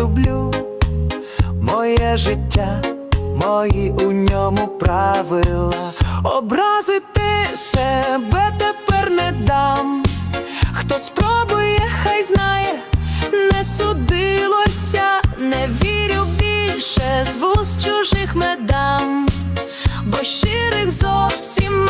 люблю моє життя, мої у ньому правила. Образити себе тепер не дам. Хто спробує, хай знає, не судилося, не вірю більше з вуст чужих медам, бо щирих зовсім.